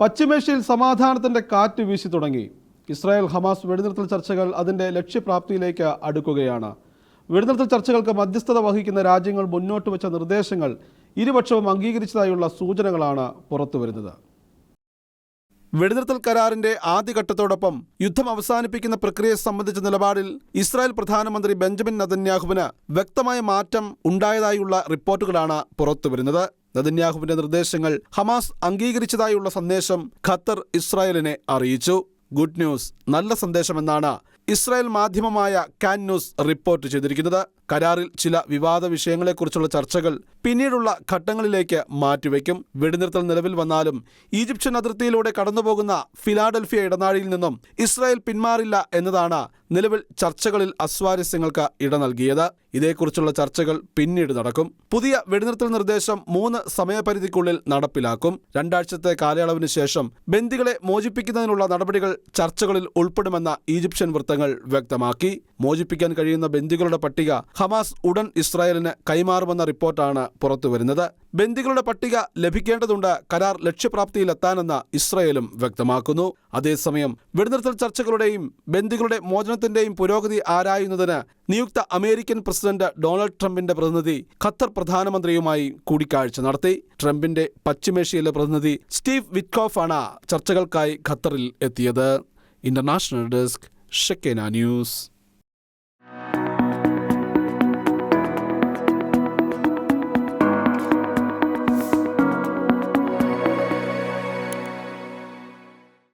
പശ്ചിമേഷ്യയിൽ സമാധാനത്തിന്റെ കാറ്റ് വീശി തുടങ്ങി. ഇസ്രായേൽ ഹമാസ് വെടിനിർത്തൽ ചർച്ചകൾ അതിന്റെ ലക്ഷ്യപ്രാപ്തിയിലേക്ക് അടുക്കുകയാണ്. വെടിനിർത്തൽ ചർച്ചകൾക്ക് മധ്യസ്ഥത വഹിക്കുന്ന രാജ്യങ്ങൾ മുന്നോട്ട് വെച്ച നിർദ്ദേശങ്ങൾ ഇരുപക്ഷവും അംഗീകരിച്ചതായുള്ള സൂചനകളാണ് പുറത്തുവരുന്നത് വെടിനിർത്തൽ കരാറിന്റെ ആദ്യഘട്ടത്തോടൊപ്പം യുദ്ധം അവസാനിപ്പിക്കുന്ന പ്രക്രിയയെ സംബന്ധിച്ച നിലപാടിൽ ഇസ്രായേൽ പ്രധാനമന്ത്രി ബെഞ്ചമിൻ നതന്യാഹുവിന് വ്യക്തമായ മാറ്റം ഉണ്ടായതായുള്ള റിപ്പോർട്ടുകളാണ് പുറത്തുവരുന്നത് നതന്യാഹുവിന്റെ നിർദ്ദേശങ്ങൾ ഹമാസ് അംഗീകരിച്ചതായുള്ള സന്ദേശം ഖത്തർ ഇസ്രായേലിനെ അറിയിച്ചു. Good news. നല്ല സന്ദേശമെന്നാണ് ഇസ്രായേൽ മാധ്യമമായ കാൻ ന്യൂസ് റിപ്പോർട്ട് ചെയ്തിരിക്കുന്നത് കരാറിൽ ചില വിവാദ വിഷയങ്ങളെക്കുറിച്ചുള്ള ചർച്ചകൾ പിന്നീടുള്ള ഘട്ടങ്ങളിലേക്ക് മാറ്റിവെക്കും. വെടിനിർത്തൽ നിലവിൽ വന്നാലും ഈജിപ്ഷ്യൻ അതിർത്തിയിലൂടെ കടന്നുപോകുന്ന ഫിലാഡൽഫിയ ഇടനാഴിയിൽ നിന്നും ഇസ്രായേൽ പിന്മാറില്ല എന്നതാണ് നിലവിൽ ചർച്ചകളിൽ അസ്വാരസ്യങ്ങൾക്ക് ഇട നൽകിയത്. ഇതേക്കുറിച്ചുള്ള ചർച്ചകൾ പിന്നീട് നടക്കും. പുതിയ വെടിനിർത്തൽ നിർദ്ദേശം മൂന്ന് സമയപരിധിക്കുള്ളിൽ നടപ്പിലാക്കും. രണ്ടാഴ്ചത്തെ കാലയളവിന് ശേഷം ബന്ദികളെ മോചിപ്പിക്കുന്നതിനുള്ള നടപടികൾ ചർച്ചകളിൽ ഉൾപ്പെടുമെന്ന ഈജിപ്ഷ്യൻ വൃത്തങ്ങൾ വ്യക്തമാക്കി. മോചിപ്പിക്കാൻ കഴിയുന്ന ബന്ദികളുടെ പട്ടിക ഹമാസ് ഉടൻ ഇസ്രായേലിന് കൈമാറുമെന്ന റിപ്പോർട്ടാണ് പുറത്തുവരുന്നത്. ബന്ദികളുടെ പട്ടിക ലഭിക്കേണ്ടതുണ്ട് കരാർ ലക്ഷ്യപ്രാപ്തിയിലെത്താനെന്ന് ഇസ്രായേലും വ്യക്തമാക്കുന്നു. അതേസമയം വെടിനിർത്തൽ ചർച്ചകളുടെയും ബന്ദികളുടെ മോചനത്തിന്റെയും പുരോഗതി ആരായുന്നതിന് നിയുക്ത അമേരിക്കൻ പ്രസിഡന്റ് ഡൊണാൾഡ് ട്രംപിന്റെ പ്രതിനിധി ഖത്തർ പ്രധാനമന്ത്രിയുമായി കൂടിക്കാഴ്ച നടത്തി. ട്രംപിന്റെ പശ്ചിമേഷ്യയിലെ പ്രതിനിധി സ്റ്റീവ് വിറ്റ്കോഫാണ് ചർച്ചകൾക്കായി ഖത്തറിൽ എത്തിയത്. International desk ഷെക്കേന news